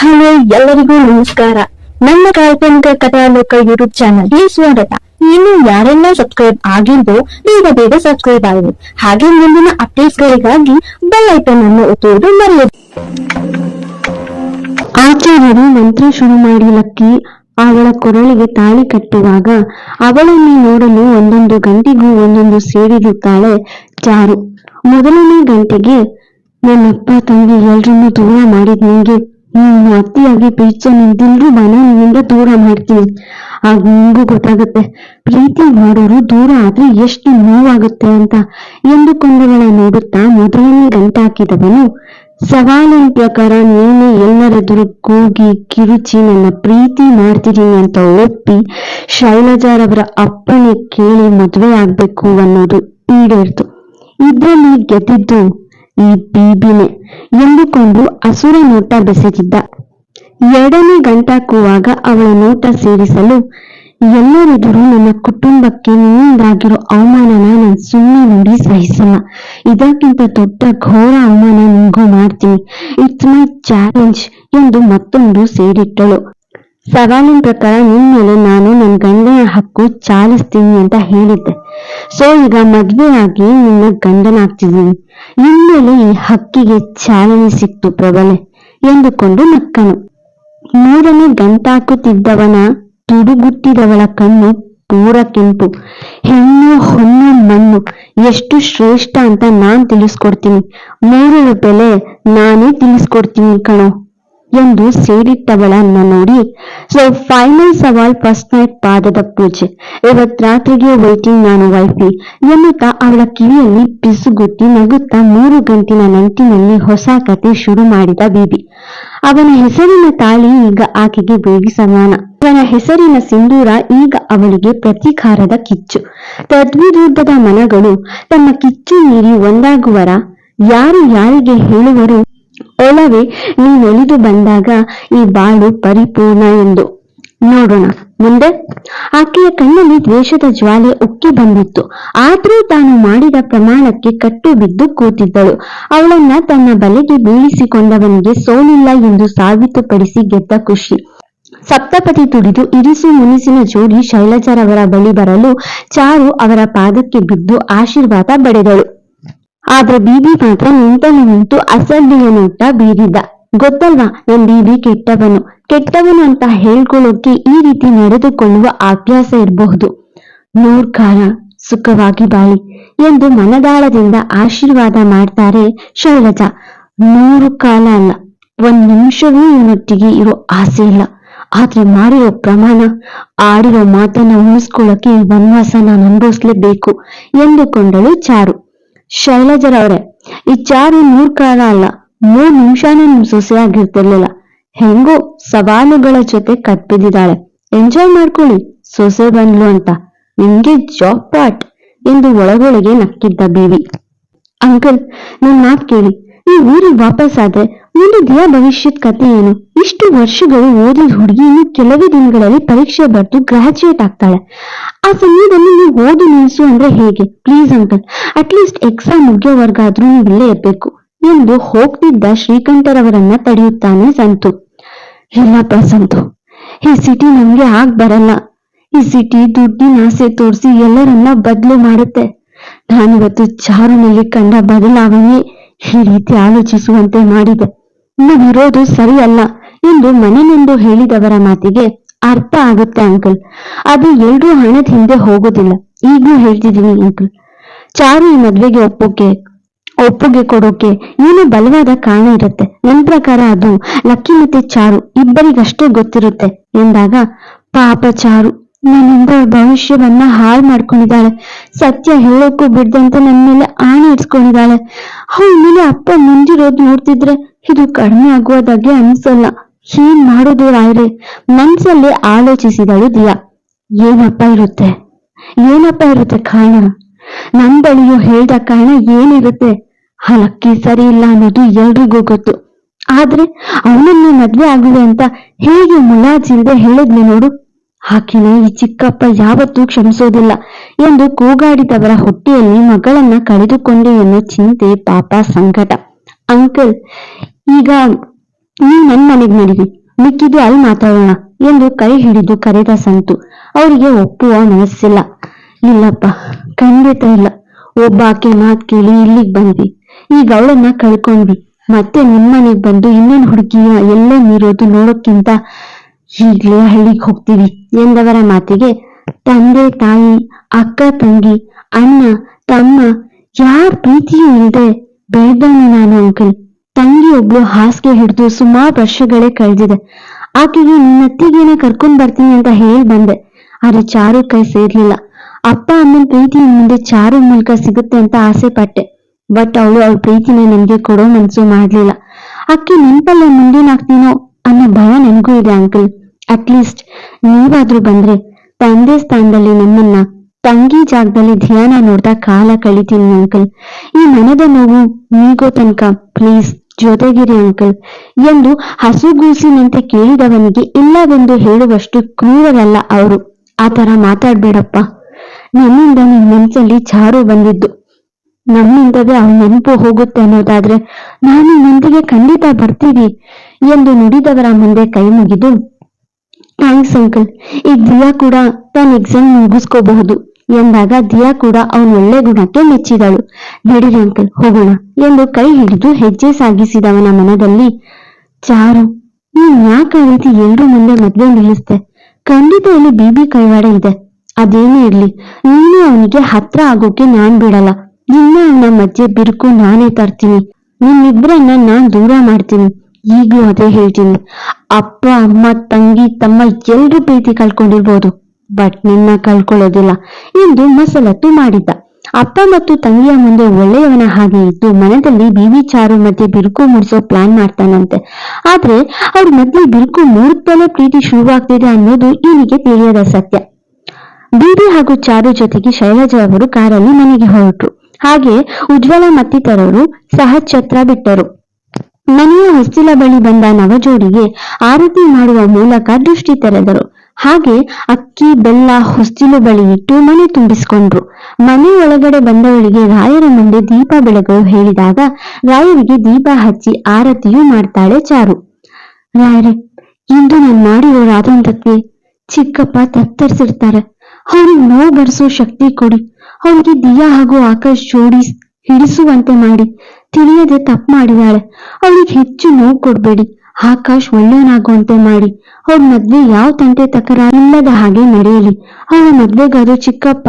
Hello ಎಲ್ಲರಿಗೂ ನಮಸ್ಕಾರ. ನನ್ನ ಕಾಲ್ಪನಿಕ ಕಥಾಲೋಕ ಯೂಟ್ಯೂಬ್ ಚಾನಲ್ಗೆ ಸ್ವಾಗತ. ಇನ್ನು ಯಾರೆಲ್ಲ ಸಬ್ಸ್ಕ್ರೈಬ್ ಆಗಿಲ್ವೋ, ಬೇಗ ಬೇಗ ಸಬ್ಸ್ಕ್ರೈಬ್ ಆಗಿ. ಹಾಗೆ ಮುಂದಿನ ಅಪ್ಡೇಟ್ಸ್ ಗಳಿಗಾಗಿ ಬೆಲ್ ಐಕನ್ ಅನ್ನು ಒತ್ತುವುದು ಮರೆಯದು. ಆಚಾರ್ಯರು ಮಂತ್ರ ಶುರು ಮಾಡಿ ಲಕ್ಕಿ, ಅವಳ ಕೊರಳಿಗೆ ತಾಳಿ ಕಟ್ಟುವಾಗ ಅವಳನ್ನು ನೋಡಲು ಒಂದೊಂದು ಗಂಟೆಗೂ ಒಂದೊಂದು ಸೇರಿರುತ್ತಾಳೆ ಚಾರು. ಮೊದಲನೇ ಗಂಟೆಗೆ, ನನ್ನಪ್ಪ ತಂಗಿ ಎಲ್ರನ್ನೂ ದೂರ ಮಾಡಿದ್ ನಿಂಗೆ ನೀನು ಅತ್ತಿಯಾಗಿ ಪ್ರೀತಿಯ ನಿಂತಿಲ್ರು ಮನ ನಿನ್ನಿಂದ ದೂರ ಮಾಡ್ತೀನಿ. ಆಗ ನಿಮಗೂ ಗೊತ್ತಾಗುತ್ತೆ. ಪ್ರೀತಿ ಮಾಡೋರು ದೂರ ಆದ್ರೆ ಎಷ್ಟು ನೋವಾಗುತ್ತೆ ಅಂತ. ಎಂದುಕೊಂಡವಳ ನೋಡುತ್ತಾ ಮೊದಲನೇ ಗಂಟೆ ಹಾಕಿದವನು, ಸವಾಲಿನ ಪ್ರಕಾರ ನೀನು ಎಲ್ಲರೆದುರು ಕೂಗಿ ಕಿರುಚಿ ನನ್ನ ಪ್ರೀತಿ ಮಾಡ್ತಿದ್ದೀನಿ ಅಂತ ಒಪ್ಪಿ ಶೈಲಜಾರವರ ಅಪ್ಪಣೆ ಕೇಳಿ ಮದುವೆ ಆಗ್ಬೇಕು ಅನ್ನೋದು ಈಡೇರ್ತು. ಇದ್ರಲ್ಲಿ ಗೆದ್ದಿದ್ದು ಈ ಬೀಬಿನೆ ಎಂದುಕೊಂಡು ಅಸುರ ನೋಟ ಬೆಸೆದಿದ್ದ. ಎರಡನೇ ಗಂಟಾಕುವಾಗ ಅವಳ ನೋಟ ಸೇರಿಸಲು ಎಲ್ಲರೆದುರು ನನ್ನ ಕುಟುಂಬಕ್ಕೆ ನಿನ್ನಿಂದಾಗಿರೋ ಅವಮಾನನ ನಾನು ಸುಮ್ಮನೆ ನೋಡಿ ಸಹಿಸಲ್ಲ. ಇದಕ್ಕಿಂತ ದೊಡ್ಡ ಘೋರ ಅವಮಾನ ನಿಂಗೂ ಮಾಡ್ತೀನಿ. ಇಟ್ಸ್ ಮೈ ಚಾಲೆಂಜ್ ಎಂದು ಮತ್ತೊಂದು ಸೇರಿಟ್ಟಳು. ಸವಾಲಿನ ಪ್ರಕಾರ ನಿನ್ ಮೇಲೆ ನಾನು ನನ್ನ ಗಂಡನ ಹಕ್ಕು ಚಾಲಿಸ್ತೀನಿ ಅಂತ ಹೇಳಿದ್ದೆ. ಸೊ ಈಗ ಮದ್ವೆ ಆಗಿ ನಿನ್ನ ಗಂಡನಾಗ್ತಿದ್ದೀನಿ ಇನ್ಮೇಲೆ ಈ ಹಕ್ಕಿಗೆ ಚಾಲನೆ ಸಿಕ್ತು ಪ್ರಬಲೆ, ಎಂದುಕೊಂಡು ನಕ್ಕನು. ಮೂರನೇ ಗಂಟಾಕುತ್ತಿದ್ದವನ ತುಡುಗುಟ್ಟಿದವಳ ಕಣ್ಣು ಪೂರ ಕೆಂಪು, ಹೆಣ್ಣು ಹೊಣ್ಣು ಮಣ್ಣು. ಎಷ್ಟು ಶ್ರೇಷ್ಠ ಅಂತ ನಾನ್ ತಿಳಿಸ್ಕೊಡ್ತೀನಿ. ಮೂರರ ಬೆಲೆ ನಾನೇ ತಿಳಿಸ್ಕೊಡ್ತೀನಿ ಕಣೋ. ಎಂದು ಸೇರಿಟ್ಟವಳನ್ನ ನೋಡಿ ಸೊ ಫೈನಲ್ ಸವಾಲ್ ಫಸ್ಟ್ ನೈಟ್ ಪಾದದ ಪೂಜೆ. ಇವತ್ ರಾತ್ರಿಗೆ ವೈಟಿಂಗ್ ನಾನು ವೈಫಿ ಎನ್ನುತ್ತಾ ಅವಳ ಕಿವಿಯಲ್ಲಿ ಬಿಸುಗುಟ್ಟಿ ನಗುತ್ತಾ ಮೂರು ಗಂಟಿನ ನಂಟಿನಲ್ಲಿ ಹೊಸ ಕತೆ ಶುರು ಮಾಡಿದ ಬೀಬಿ ಅವನ ಹೆಸರಿನ ತಾಳಿ ಈಗ ಆಕೆಗೆ ಬೇಗಿ ಸಮಾನ. ಅವನ ಹೆಸರಿನ ಸಿಂಧೂರ ಈಗ ಅವಳಿಗೆ ಪ್ರತೀಕಾರದ ಕಿಚ್ಚು. ತದ್ವಿರುದ್ಧದ ಮನಗಳು ತಮ್ಮ ಕಿಚ್ಚು ಮೀರಿ ಒಂದಾಗುವರ, ಯಾರು ಯಾರಿಗೆ ಹೇಳುವರು? ಒಲವೇ ನೀನೊಲಿದು ಬಂದಾಗ ಈ ಬಾಳು ಪರಿಪೂರ್ಣ ಎಂದು. ನೋಡೋಣ. ಮುಂದೆ ಆಕೆಯ ಕಣ್ಣಲ್ಲಿ ದ್ವೇಷದ ಜ್ವಾಲೆ ಉಕ್ಕಿ ಬಂದಿತ್ತು. ಆದ್ರೂ ತಾನು ಮಾಡಿದ ಪ್ರಮಾಣಕ್ಕೆ ಕಟ್ಟು ಬಿದ್ದು ಕೂತಿದ್ದಳು. ಅವಳನ್ನ ತನ್ನ ಬಲೆಗೆ ಬೀಳಿಸಿಕೊಂಡವನಿಗೆ ಸೋಲಿಲ್ಲ ಎಂದು ಸಾಬೀತುಪಡಿಸಿ ಗೆದ್ದ ಖುಷಿ. ಸಪ್ತಪತಿ ತುಡಿದು ಇರಿಸು ಮುನಿಸಿನ ಜೋಡಿ ಶೈಲಜರವರ ಬಳಿ ಬರಲು ಚಾರು ಅವರ ಪಾದಕ್ಕೆ ಬಿದ್ದು ಆಶೀರ್ವಾದ ಬಡೆದಳು ಆದ್ರೆ ಬೀಬಿ ಮಾತ್ರ ನಿಂತಲ್ಲಿ ನಿಂತು ಅಸಡ್ಡೆಯ ನೋಟ ಬೀರಿದ್ದ ಗೊತ್ತಲ್ವಾ? ನನ್ ಬೀಬಿ ಕೆಟ್ಟವನು. ಕೆಟ್ಟವನು ಅಂತ ಹೇಳ್ಕೊಳ್ಳೋಕೆ ಈ ರೀತಿ ನಡೆದುಕೊಳ್ಳುವ ಅಭ್ಯಾಸ ಇರಬಹುದು. ನೂರ್ ಕಾಲ ಸುಖವಾಗಿ ಬಾಳಿ ಎಂದು ಮನದಾಳದಿಂದ ಆಶೀರ್ವಾದ ಮಾಡ್ತಾರೆ ಶೈಲಜಾ. ನೂರು ಕಾಲ ಅಲ್ಲ, ಒಂದ್ ನಿಮಿಷವೂ ಇವನೊಟ್ಟಿಗೆ ಇರೋ ಆಸೆ ಇಲ್ಲ. ಆದ್ರೆ ಮಾಡಿರೋ ಪ್ರಮಾಣ, ಆಡಿರೋ ಮಾತನ್ನ ಉಳಿಸ್ಕೊಳ್ಳೋಕೆ ಈ ವನವಾಸ ನಾನು ಅನುಭವಿಸ್ಲೇಬೇಕು ಎಂದುಕೊಂಡಳು ಚಾರು. ಶೈಲಜರವ್ರೆ, ಈ ಚಾರು ನೂರ್ ಕಾಲ ಅಲ್ಲ, ಮೂರ್ ನಿಮಿಷನೂ ನಿಮ್ ಸೊಸೆಯಾಗಿರ್ತಿರ್ಲಿಲ್ಲ. ಹೆಂಗೋ ಸವಾಲುಗಳ ಜೊತೆ ಕಟ್ಬಿದ್ದಿದ್ದಾಳೆ. ಎಂಜಾಯ್ ಮಾಡ್ಕೊಳ್ಳಿ, ಸೊಸೆ ಬಂದ್ಲು ಅಂತ. ನಿಮ್ಗೆ ಜಾಬ್ ಪಾಟ್ ಎಂದು ಒಳಗೊಳಗೆ ನಕ್ಕಿದ್ದ ಬೀವಿ. ಅಂಕಲ್ ನನ್ ಮಾತ್ ಕೇಳಿ. ಈ ಊರಿಗೆ ವಾಪಸ್ ಆದ್ರೆ ಮುಂದೆ ದಿಯ ಭವಿಷ್ಯದ ಕತೆ ಏನು? ಇಷ್ಟು ವರ್ಷಗಳು ಓದಿದ ಹುಡುಗಿ ಇನ್ನು ಕೆಲವೇ ದಿನಗಳಲ್ಲಿ ಪರೀಕ್ಷೆ ಬರೆದು ಗ್ರಾಜುಯೇಟ್ ಆಗ್ತಾಳೆ. ಆ ಸಮಯದಲ್ಲಿ ನೀವು ಓದು ನಿಲ್ಸು ಅಂದ್ರೆ ಹೇಗೆ? Please uncle at least exam ಮುಗಿಯೋವರೆಗಾದ್ರೂ ನೀವು ಇಲ್ಲೇ ಇರ್ಬೇಕು ಎಂದು ಹೋಗ್ತಿದ್ದ ಶ್ರೀಕಂಠರವರನ್ನ ತಡೆಯುತ್ತಾನೆ ಸಂತು. ಇಲ್ಲಪ್ಪ ಸಂತು, ಈ ಸಿಟಿ ನಮ್ಗೆ ಆಗ್ ಬರಲ್ಲ. ಈ ಸಿಟಿ ದುಡ್ಡಿನ ಆಸೆ ತೋರಿಸಿ ಎಲ್ಲರನ್ನ ಬದಲು ಮಾಡುತ್ತೆ. ನಾನಿವತ್ತು ಚಾರುನಲ್ಲಿ ಕಂಡ ಬದಲಾವಣೆ. ಈ ರೀತಿ ಆಲೋಚಿಸುವಂತೆ ಮಾಡಿದೆ. ನಾವಿರೋದು ಸರಿಯಲ್ಲ ಎಂದು ಮನೆನೆಂದು ಹೇಳಿದವರ ಮಾತಿಗೆ ಅರ್ಥ ಆಗುತ್ತೆ, ಅಂಕಲ್. ಅದು ಎಲ್ರೂ ಹಣದ ಹಿಂದೆ ಹೋಗೋದಿಲ್ಲ. ಈಗ್ಲೂ ಹೇಳ್ತಿದ್ದೀನಿ, ಅಂಕಲ್. ಚಾರು ಈ ಮದ್ವೆಗೆ ಒಪ್ಪೋಕೆ, ಒಪ್ಪಿಗೆ ಕೊಡೋಕೆ ಏನೋ ಬಲವಾದ ಕಾರಣ ಇರುತ್ತೆ? ನನ್ ಪ್ರಕಾರ ಅದು ಲಕ್ಕಿ ಮತ್ತೆ ಚಾರು ಇಬ್ಬರಿಗಷ್ಟೇ ಗೊತ್ತಿರುತ್ತೆ ಎಂದಾಗ ಪಾಪ ಚಾರು ನನ್ನಿಂದ ಭವಿಷ್ಯವನ್ನ ಹಾಳು ಮಾಡ್ಕೊಂಡಿದ್ದಾಳೆ. ಸತ್ಯ ಹೇಳೋಕ್ಕೂ ಬಿಡ್ದಂತೆ ನನ್ನ ಮೇಲೆ ಆಣೆ ಇಡ್ಸ್ಕೊಂಡಿದ್ದಾಳೆ ಅವಳ ಮೇಲೆ ಅಪ್ಪ ಮುಂದಿರೋದು ನೋಡ್ತಿದ್ರೆ ಇದು ಕಡಿಮೆ ಆಗುವುದಾಗೆ ಅನ್ಸಲ್ಲ. ಏನ್ ಮಾಡೋದು ರಾಯ್ರೆ? ಮನ್ಸಲ್ಲಿ ಆಲೋಚಿಸಿದಳು ದಿಯಾ. ಏನಪ್ಪ ಇರುತ್ತೆ? ಏನಪ್ಪ ಇರುತ್ತೆ ಕಾರಣ? ನನ್ ಬಳಿಯೂ ಹೇಳ್ದ ಕಾರಣ ಏನಿರುತ್ತೆ? ಹಲಕ್ಕಿ ಲಕ್ಕಿ ಸರಿ ಇಲ್ಲ ಅನ್ನೋದು ಎಲ್ರಿಗೂ ಗೊತ್ತು. ಆದ್ರೆ ಅವನನ್ನು ಮದ್ವೆ ಆಗುವೆ ಅಂತ ಹೇಗೆ ಮುಲಾಜಿಲ್ದೆ ಹೇಳಿದ್ನಿ ನೋಡು. ಆಕಿನ ಈ ಚಿಕ್ಕಪ್ಪ ಯಾವತ್ತೂ ಕ್ಷಮಿಸೋದಿಲ್ಲ ಎಂದು ಕೂಗಾಡಿದವರ ಹೊಟ್ಟೆಯಲ್ಲಿ ಮಗಳನ್ನ ಕಳೆದುಕೊಂಡೆ ಎನ್ನುವ ಚಿಂತೆ ಪಾಪ ಸಂಕಟ. ಅಂಕಲ್, ಈಗ ನೀ ನನ್ ಮನೆಗ್ ನಡೀರಿ. ಮಿಕ್ಕಿದ್ದು ಅಲ್ಲಿ ಮಾತಾಡೋಣ ಎಂದು ಕೈ ಹಿಡಿದು ಕರೆದ ಸಂತು. ಅವರಿಗೆ ಒಪ್ಪುವ ಮನಸ್ಸಿಲ್ಲ. ಇಲ್ಲಪ್ಪ, ಖಂಡಿತ ಇಲ್ಲ. ಒಬ್ಬ ಆಕೆ ಮಾತ್ ಕೇಳಿ ಇಲ್ಲಿಗ್ ಬಂದ್ವಿ. ಈಗ ಅವಳನ್ನ ಕಳ್ಕೊಂಡ್ವಿ. ಮತ್ತೆ ನಿಮ್ಮನೆಗ್ ಬಂದು ಇನ್ನೊಂದು ಹುಡುಗಿಯ ಎಲ್ಲೇ ನೀರೋದು ನೋಡೋಕ್ಕಿಂತ ಈಗ್ಲೇ ಹಳ್ಳಿಗೆ ಹೋಗ್ತೀವಿ ಎಂದವರ ಮಾತಿಗೆ ತಂದೆ ತಾಯಿ, ಅಕ್ಕ ತಂಗಿ, ಅಣ್ಣ, ತಮ್ಮ ಯಾರ ಪ್ರೀತಿಯೂ ಇಲ್ಲದೆ ಬೆಳೆದವನು ನಾನು ಅಂಕಲ್. ತಂಗಿ ಒಬ್ಳು ಹಾಸಿಗೆ ಹಿಡಿದು ಸುಮಾರು ವರ್ಷಗಳೇ ಕಳೆದಿದೆ. ಆಕೆಗೆ ನಿನ್ನತ್ತಿಗೇನೆ ಕರ್ಕೊಂಡ್ ಬರ್ತೀನಿ ಅಂತ ಹೇಳಿ ಬಂದೆ. ಆದ್ರೆ ಚಾರು ಕೈ ಸೇರ್ಲಿಲ್ಲ. ಅಪ್ಪ ಅಮ್ಮನ ಪ್ರೀತಿ ಮುಂದೆ ಚಾರು ಮೂಲಕ ಸಿಗುತ್ತೆ ಅಂತ ಆಸೆ ಪಟ್ಟೆ. ಬಟ್ ಅವಳು ಅವಳ ಪ್ರೀತಿನ ನನ್ಗೆ ಕೊಡೋ ಮನ್ಸು ಮಾಡ್ಲಿಲ್ಲ. ಅಕ್ಕಿ ನೆನ್ಪಲ್ಲೇ ಮುಂದೇನಾಗ್ತೀನೋ ಅನ್ನೋ ಭಯ ನನಗೂ ಇದೆ ಅಂಕಲ್. ಅಟ್ಲೀಸ್ಟ್ ನೀವಾದ್ರೂ ಬಂದ್ರೆ ತಂದೆ ಸ್ಥಾನದಲ್ಲಿ ನಮ್ಮನ್ನ ತಂಗಿ ಜಾಗದಲ್ಲಿ ಧ್ಯಾನ ನೋಡ್ತಾ ಕಾಲ ಕಳಿತೀನಿ ಅಂಕಲ್ ಈ ಮನದ ನೋವು ನೀಗೋ ತನಕ ಪ್ಲೀಸ್ ಜೊತೆಗಿರಿ ಅಂಕಲ್ ಎಂದು ಹಸುಗೂಸಿನಂತೆ ಕೇಳಿದವನಿಗೆ ಇಲ್ಲವೆಂದು ಹೇಳುವಷ್ಟು ಕ್ರೂರರಲ್ಲ ಅವರು. ಆತರ ಮಾತಾಡ್ಬೇಡಪ್ಪ. ನನ್ನಿಂದ ನಿನ್ ಮನ್ಸಲ್ಲಿ ಚಾರು ಬಂದಿದ್ದು. ನಮ್ಮಿಂದವೇ ಅವನ ನೆನಪು ಹೋಗುತ್ತೆ ಅನ್ನೋದಾದ್ರೆ, ನಾನು ನಿಂದಿಗೆ ಖಂಡಿತ ಬರ್ತೀವಿ ಎಂದು ನುಡಿದವರ ಮುಂದೆ ಕೈ ಮುಗಿದು ಥ್ಯಾಂಕ್ಸ್, ಅಂಕಲ್. ಈಗ ದಿಯಾ ಕೂಡ ತನ್ನ ಎಕ್ಸಾಮ್ ಮುಗಿಸ್ಕೋಬಹುದು ಎಂದಾಗ ದಿಯಾ ಕೂಡ ಅವನ ಒಳ್ಳೆ ಗುಣಕ್ಕೆ ಮೆಚ್ಚಿದಳು. ನಡೀರಿ, ಅಂಕಲ್, ಹೋಗೋಣ ಎಂದು ಕೈ ಹಿಡಿದು ಹೆಜ್ಜೆ ಸಾಗಿಸಿದವನ ಮನದಲ್ಲಿ, ಚಾರು ನೀ ಯಾಕೆ ರೀತಿ ಎಲ್ರೂ ಮುಂದೆ ಮದ್ವೆ ನಿಲ್ಲಿಸ್ತೆ ಖಂಡಿತ ಇಲ್ಲಿ ಬಿಬಿ ಕೈವಾಡ ಇದೆ. ಅದೇನೇ ಇರ್ಲಿ, ನೀನು ಅವನಿಗೆ ಹತ್ರ ಆಗೋಕೆ ನಾನ್ ಬಿಡಲ್ಲ. ನಿನ್ನ ಅವನ ಮಧ್ಯೆ ಬಿರುಕು ನಾನೇ ತರ್ತೀನಿ. ನಿಮ್ಮಿಬ್ರನ್ನ ನಾನ್ ದೂರ ಮಾಡ್ತೀನಿ. ಈಗ್ಲೂ ಅದೇ ಹೇಳ್ತೀನಿ. ಅಪ್ಪ, ಅಮ್ಮ, ತಂಗಿ, ತಮ್ಮ ಎಲ್ರೂ ಪ್ರೀತಿ ಕಳ್ಕೊಂಡಿರ್ಬೋದು. ಬಟ್ ನಿನ್ನ ಕಳ್ಕೊಳ್ಳೋದಿಲ್ಲ ಎಂದು ಮಸಲತ್ತು ಮಾಡಿದ್ದ. ಅಪ್ಪ ಮತ್ತು ತಂಗಿಯ ಮುಂದೆ ಒಳ್ಳೆಯವನ ಹಾಗೆ ಇದ್ದು ಮನದಲ್ಲಿ ಬಿವಿ ಚಾರು ಮಧ್ಯೆ ಬಿರುಕು ಮೂಡಿಸೋ ಪ್ಲಾನ್ ಮಾಡ್ತಾನಂತೆ. ಆದ್ರೆ ಅವ್ರ ಮಧ್ಯೆ ಬಿರುಕು ಮೂಡುತ್ತಲೇ ಪ್ರೀತಿ ಶುರುವಾಗ್ತಿದೆ ಅನ್ನೋದು ಇವನಿಗೆ ತಿಳಿಯದ ಸತ್ಯ. ಬೀದಿ ಹಾಗೂ ಚಾರು ಜೊತೆಗೆ ಶೈಲಜಾ ಅವರು ಕಾರಲ್ಲಿ ಮನೆಗೆ ಹೊರಟರು. ಹಾಗೆ ಉಜ್ವಲ ಮತ್ತಿತರರು ಸಹ ಛತ್ರ ಬಿಟ್ಟರು. ಮನೆಯ ಹೊಸ್ತಿಲ ಬಳಿ ಬಂದ ನವಜೋಡಿಗೆ ಆರತಿ ಮಾಡುವ ಮೂಲಕ ದೃಷ್ಟಿ ತೆರೆದರು. ಹಾಗೆ ಅಕ್ಕಿ, ಬೆಲ್ಲ ಹೊಸ್ತಿಲು ಬಳಿ ಇಟ್ಟು ಮನೆ ತುಂಬಿಸಿಕೊಂಡ್ರು. ಮನೆ ಒಳಗಡೆ ಬಂದವರಿಗೆ ರಾಯರ ಮುಂದೆ ದೀಪ ಬೆಳಗಲು ಹೇಳಿದಾಗ ರಾಯರಿಗೆ ದೀಪ ಹಚ್ಚಿ ಆರತಿಯೂ ಮಾಡ್ತಾಳೆ ಚಾರು. ರಾಯರೇ, ಇಂದು ನಾನು ಮಾಡಿರೋ ರಾಧಾಂತಕ್ಕೆ ಚಿಕ್ಕಪ್ಪ ತತ್ತರಿಸಿರ್ತಾರೆ. ಅವ್ರಿಗೆ ನೋವು ಬರೆಸೋ ಶಕ್ತಿ ಕೊಡಿ. ಅವ್ರಿಗೆ ದಿಯಾ ಹಾಗೂ ಆಕಾಶ್ ಜೋಡಿ ಹಿಡಿಸುವಂತೆ ಮಾಡಿ. ತಿಳಿಯದೆ ತಪ್ಪು ಮಾಡಿದಾಳೆ. ಅವಳಿಗೆ ಹೆಚ್ಚು ನೋವು ಕೊಡಬೇಡಿ. ಆಕಾಶ್ ಒಳ್ಳೆಯವನಾಗುವಂತೆ ಮಾಡಿ. ಅವ್ರ ಮದ್ವೆ ಯಾವ ತಂಟೆ ತಕರಾರಿಲ್ಲದ ಹಾಗೆ ನಡೆಯಲಿ. ಅವಳ ಮದ್ವೆಗಾದ್ರೂ ಚಿಕ್ಕಪ್ಪ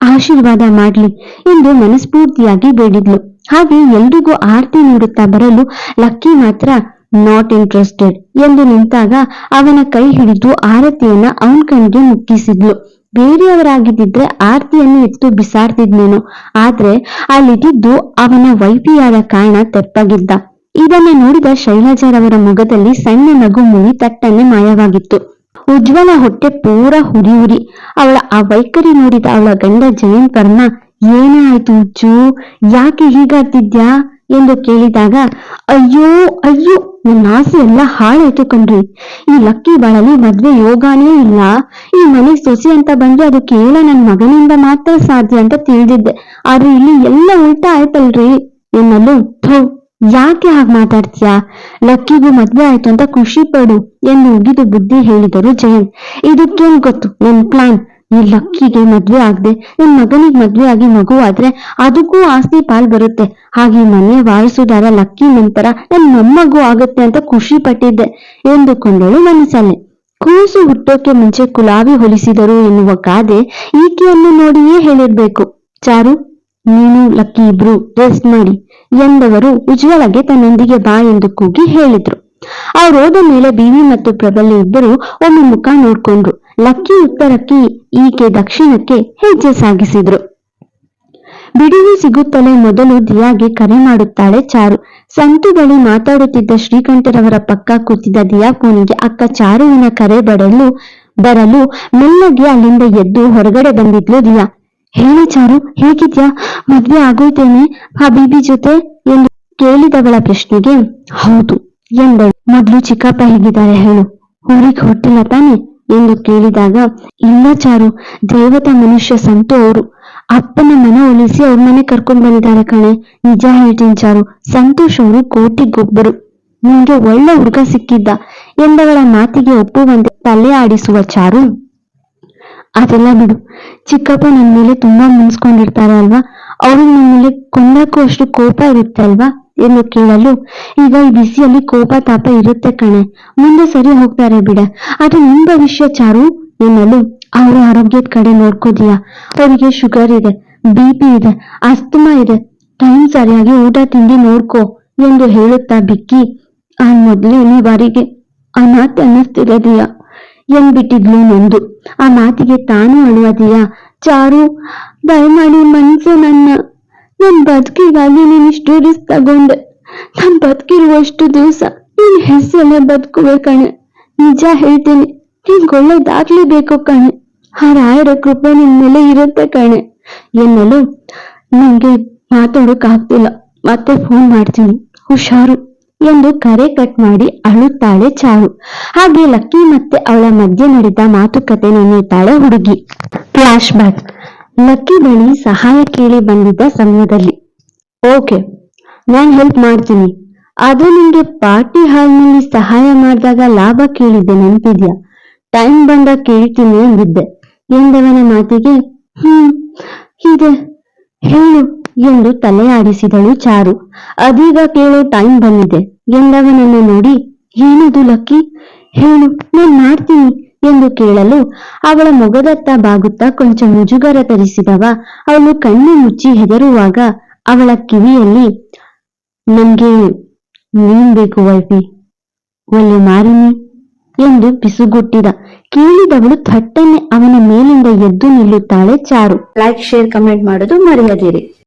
ಆಶೀರ್ವಾದ ಮಾಡ್ಲಿ ಎಂದು ಮನಸ್ಫೂರ್ತಿಯಾಗಿ ಬೇಡಿದ್ಲು. ಹಾಗೆ ಎಲ್ರಿಗೂ ಆರತಿ ನೀಡುತ್ತಾ ಬರಲು ಲಕ್ಕಿ ಮಾತ್ರ ನಾಟ್ ಇಂಟ್ರೆಸ್ಟೆಡ್ ಎಂದು ನಿಂತಾಗ ಅವನ ಕೈ ಹಿಡಿದು ಆರತಿಯನ್ನ ಅವನ ಕಣ್ಣಿಗೆ ಮುಟ್ಟಿಸಿದ್ಲು. ಬೇರೆಯವರಾಗಿದ್ದಿದ್ರೆ ಆರತಿಯನ್ನು ಎತ್ತು ಬಿಸಾಡ್ತಿದ್ನೇನು. ಆದ್ರೆ ಅಲ್ಲಿದ್ದು ಅವನ ವೈಪಿಯಾದ ಕಾರಣ ತೆಪ್ಪಗಿದ್ದ. ಇದನ್ನ ನೋಡಿದ ಶೈಲಜಾರವರ ಮುಖದಲ್ಲಿ ಸಣ್ಣ ನಗು ಮುನಿ ತಟ್ಟನೆ ಮಾಯವಾಗಿತ್ತು. ಉಜ್ವಲ ಹೊಟ್ಟೆ ಪೂರ ಹುರಿ ಹುರಿ. ಅವಳ ಆ ವೈಖರಿ ನೋಡಿದ ಅವಳ ಗಂಡ ಜಯಂತ್ ವರ್ಮ, ಏನೇ ಆಯ್ತು ಉಜ್ಜು ಯಾಕೆ ಹೀಗಾಡ್ತಿದ್ಯಾ ಎಂದು ಕೇಳಿದಾಗ, ಅಯ್ಯೋ ಅಯ್ಯೋ, ನನ್ನ ಆಸೆ ಎಲ್ಲ ಹಾಳಾಯ್ತು ಕಣ್ರಿ. ಈ ಲಕ್ಕಿ ಬಾಳಲ್ಲಿ ಮದ್ವೆ ಯೋಗಾನೇ ಇಲ್ಲ. ಈ ಮನೆ ಸೊಸೆ ಅಂತ ಬಂದ್ರೆ ಅದು ಕೇವಲ ನನ್ ಮಗನಿಂದ ಮಾತ್ರ ಸಾಧ್ಯ ಅಂತ ತಿಳಿದಿದ್ದೆ. ಆದ್ರೆ ಇಲ್ಲಿ ಎಲ್ಲ ಉಲ್ಟಾ ಆಯ್ತಲ್ರಿ. ಎನ್ನಲು ಥೌ, ಯಾಕೆ ಹಾಗೆ ಮಾತಾಡ್ತೀಯಾ? ಲಕ್ಕಿಗೂ ಮದ್ವೆ ಆಯ್ತು ಅಂತ ಖುಷಿ ಪಡು ಎಂದು ಉಗಿದು ಬುದ್ಧಿ ಹೇಳಿದರು ಜಯಂತ್. ಇದಕ್ಕೇನ್ ಗೊತ್ತು? ನನ್ ಪ್ಲಾನ್ ಈ ಲಕ್ಕಿಗೆ ಮದ್ವೆ ಆಗದೆ, ನಿನ್ ಮಗನಿಗೆ ಮದ್ವೆ ಆಗಿ ಮಗು ಆದ್ರೆ ಅದಕ್ಕೂ ಆಸ್ತಿ ಪಾಲ್ ಬರುತ್ತೆ. ಹಾಗೆ ಮನೆ ವಾರಿಸುದಾರ ಲಕ್ಕಿ ನಂತರ ನನ್ ಮೊಮ್ಮಗು ಆಗುತ್ತೆ ಅಂತ ಖುಷಿ ಪಟ್ಟಿದ್ದೆ ಎಂದುಕೊಂಡಳು ಮನಸ್ಸಲ್ಲಿ. ಕೂಸು ಹುಟ್ಟೋಕೆ ಮುಂಚೆ ಕುಲಾವಿ ಹೊಲಿಸಿದರು ಎನ್ನುವ ಗಾದೆ ಈಕೆಯನ್ನು ನೋಡಿಯೇ ಹೇಳಿರ್ಬೇಕು. ಚಾರು, ನೀನು ಲಕ್ಕಿ ಇಬ್ರು ರೆಸ್ಟ್ ಮಾಡಿ ಎಂದವರು ಉಜ್ವಲಗೆ ತನ್ನೊಂದಿಗೆ ಬಾ ಎಂದು ಕೂಗಿ ಹೇಳಿದ್ರು. ಅವ್ರು ಹೋದ ಮೇಲೆ ಬೀವಿ ಮತ್ತು ಪ್ರಬಲ್ಯ ಇಬ್ಬರು ಒಮ್ಮೆ ಮುಖ ನೋಡ್ಕೊಂಡ್ರು. ಲಕ್ಕಿ ಉತ್ತರಕ್ಕೆ, ಈಕೆ ದಕ್ಷಿಣಕ್ಕೆ ಹೆಜ್ಜೆ ಸಾಗಿಸಿದ್ರು. ಬಿಡುವು ಸಿಗುತ್ತಲೇ ಮೊದಲು ದಿಯಾಗೆ ಕರೆ ಮಾಡುತ್ತಾಳೆ ಚಾರು. ಸಂತು ಬಳಿ ಮಾತಾಡುತ್ತಿದ್ದ ಶ್ರೀಕಂಠರವರ ಪಕ್ಕ ಕೂತಿದ್ದ ದಿಯಾ ಕೋನಿಗೆ ಅಕ್ಕ ಚಾರುವಿನ ಕರೆ ಬಡಲು ಬರಲು ಮೆಲ್ಲಗೆ ಅಲ್ಲಿಂದ ಎದ್ದು ಹೊರಗಡೆ ಬಂದಿದ್ಲು ದಿಯಾ. ಹೇಳಿ ಚಾರು, ಹೇಗಿದ್ಯಾ? ಮದ್ವೆ ಆಗೋಯ್ತೇನೆ? ಆ ಬೀಬಿ ಜೊತೆ? ಎಂದು ಕೇಳಿದವಳ ಪ್ರಶ್ನೆಗೆ, ಹೌದು, ಎಂದಳು. ಮೊದ್ಲು ಚಿಕ್ಕಪ್ಪ ಹೇಗಿದ್ದಾರೆ ಹೇಳು. ಊರಿಗೆ ಹೊಟ್ಟಿಲ್ಲ ತಾನೆ? ಎಂದು ಕೇಳಿದಾಗ, ಇಲ್ಲ ಚಾರು, ದೇವತಾ ಮನುಷ್ಯ ಸಂತು ಅವರು. ಅಪ್ಪನ ಮನ ಉಳಿಸಿ ಅವ್ರ ಮನೆ ಕರ್ಕೊಂಡ್ ಬಂದಿದ್ದಾರೆ ಕಣೆ. ನಿಜ ಹೇಳ್ತೀನಿ ಚಾರು, ಸಂತೋಷ್ ಅವರು ಕೋಟಿಗೊಬ್ಬರು. ನಿಮ್ಗೆ ಒಳ್ಳೆ ಹುಡುಗ ಸಿಕ್ಕಿದ್ದ ಎಂದವಳ ಮಾತಿಗೆ ಒಪ್ಪುವಂತೆ ತಲೆ ಆಡಿಸುವ ಚಾರು. ಅದೆಲ್ಲ ಬಿಡು, ಚಿಕ್ಕಪ್ಪ ನನ್ನ ಮೇಲೆ ತುಂಬಾ ಮುನ್ಸ್ಕೊಂಡಿರ್ತಾರೆ ಅಲ್ವಾ? ಅವ್ರಿಗೆ ನನ್ನ ಮೇಲೆ ಕೊಂಡಕ್ಕೂ ಅಷ್ಟು ಕೋಪ ಇರುತ್ತೆ ಅಲ್ವಾ? ಎಂದು ಕೇಳಲು, ಈಗ ಈ ಬಿಸಿಯಲ್ಲಿ ಕೋಪ ತಾಪ ಇರುತ್ತೆ ಕಣೆ. ಮುಂದೆ ಸರಿ ಹೋಗ್ತಾರೆ ಬಿಡ. ಅದು ನಿನ್ ಭವಿಷ್ಯ ಚಾರು. ಎನ್ನಲು, ಅವರ ಆರೋಗ್ಯದ ಕಡೆ ನೋಡ್ಕೋದಿಯಾ ಅವರಿಗೆ ಶುಗರ್ ಇದೆ, ಬಿ ಪಿ ಇದೆ, ಅಸ್ತಮಾ ಇದೆ. ಟೈಮ್ ಸರಿಯಾಗಿ ಊಟ ತಿಂಡಿ ನೋಡ್ಕೋ ಎಂದು ಹೇಳುತ್ತಾ ಬಿಕ್ಕಿ, ಆ ಮೊದಲನೇ ಬಾರಿಗೆ ಆ ಅನಾಥ ಅನ್ನಿಸ್ತಿರೋದಿಯಾ ಎಂದ್ಬಿಟ್ಟಿದ್ಲು ನಂದು. ಆ ಮಾತಿಗೆ ತಾನು ಅಳುವುದಿಯಾ? ಚಾರು, ದಯಮಾಡಿ ಮನ್ಸು ನನ್ನ ನನ್ ಬದುಕಿಗಾಗಿ ನೀನ್ ಇಷ್ಟು ರಿಸ್ಕ್ ತಗೊಂಡೆ. ನಾನ್ ಬದುಕಿರುವಷ್ಟು ದಿವಸ ನಿನ್ ಹೆಸರಲ್ಲೇ ಬದುಕುವೆ ಕಣೆ. ನಿಜ ಹೇಳ್ತೀನಿ ನಿನ್ಗೆ ಒಳ್ಳೇದಾಗ್ಲೇಬೇಕು ಕಣೆ. ಆ ರಾಯರ ಕೃಪೆ ನಿನ್ ಮೇಲೆ ಇರುತ್ತೆ ಕಣೆ. ಎನ್ನಲು ನಂಗೆ ಮಾತಾಡಕ್ ಆಗ್ತಿಲ್ಲ. ಮತ್ತೆ ಫೋನ್ ಮಾಡ್ತೀನಿ. ಹುಷಾರು ಎಂದು ಕರೆ ಕಟ್ ಮಾಡಿ ಅಳುತ್ತಾಳೆ ಚಾರು. ಹಾಗೆ ಲಕ್ಕಿ ಮತ್ತೆ ಅವಳ ಮಧ್ಯೆ ನಡೆದ ಮಾತುಕತೆ ನೆನೆಯುತ್ತಾಳೆ ಹುಡುಗಿ. ಫ್ಲಾಶ್ ಬ್ಯಾಕ್ ಲಕ್ಕಿ ಬಳಿ ಸಹಾಯ ಕೇಳಿ ಬಂದಿದ್ದ ಸಮಯದಲ್ಲಿ. ಓಕೆ, ನಾನ್ ಹೆಲ್ಪ್ ಮಾಡ್ತೀನಿ. ಆದ್ರೆ ನಿಮ್ಗೆ ಪಾರ್ಟಿ ಹಾಲ್ನಲ್ಲಿ ಸಹಾಯ ಮಾಡಿದಾಗ ಲಾಭ ಕೇಳಿದ್ದೆ ನೆನ್ಪಿದ್ಯಾ? ಟೈಮ್ ಬಂದ ಕೇಳ್ತೀನಿ ಎಂದಿದ್ದೆ ಎಂದವನ ಮಾತಿಗೆ, ಹ್ಮ್ ಇದೆ ಹೇಳು ಎಂದು ತಲೆ ಆಡಿಸಿದಳು ಚಾರು. ಅದೀಗ ಕೇಳೋ ಟೈಮ್ ಬಂದಿದೆ. ಎಂದವನನ್ನು ನೋಡಿ, ಏನದು ಲಕ್ಕಿ? ಹೇಳು, ನಾನ್ ಮಾಡ್ತೀನಿ. ಎಂದು ಕೇಳಲು ಅವಳ ಮೊಗದತ್ತ ಬಾಗುತ್ತಾ ಕೊಂಚ ಮುಜುಗರ ತರಿಸಿದವ. ಅವಳು ಕಣ್ಣು ಮುಚ್ಚಿ ಹೆದರುವಾಗ ಅವಳ ಕಿವಿಯಲ್ಲಿ ನಮ್ಗೆ ನೀನ್ ಬೇಕು ವೈಫಿ, ಒಳ್ಳೆ ಮಾರಿನಿ ಎಂದು ಬಿಸುಗುಟ್ಟಿದ. ಕೇಳಿದವಳು ಥಟ್ಟನೆ ಅವನ ಮೇಲಿಂದ ಎದ್ದು ನಿಲ್ಲುತ್ತಾಳೆ ಚಾರು. ಲೈಕ್ ಶೇರ್ ಕಮೆಂಟ್ ಮಾಡೋದು ಮರೆಯದಿರಿ.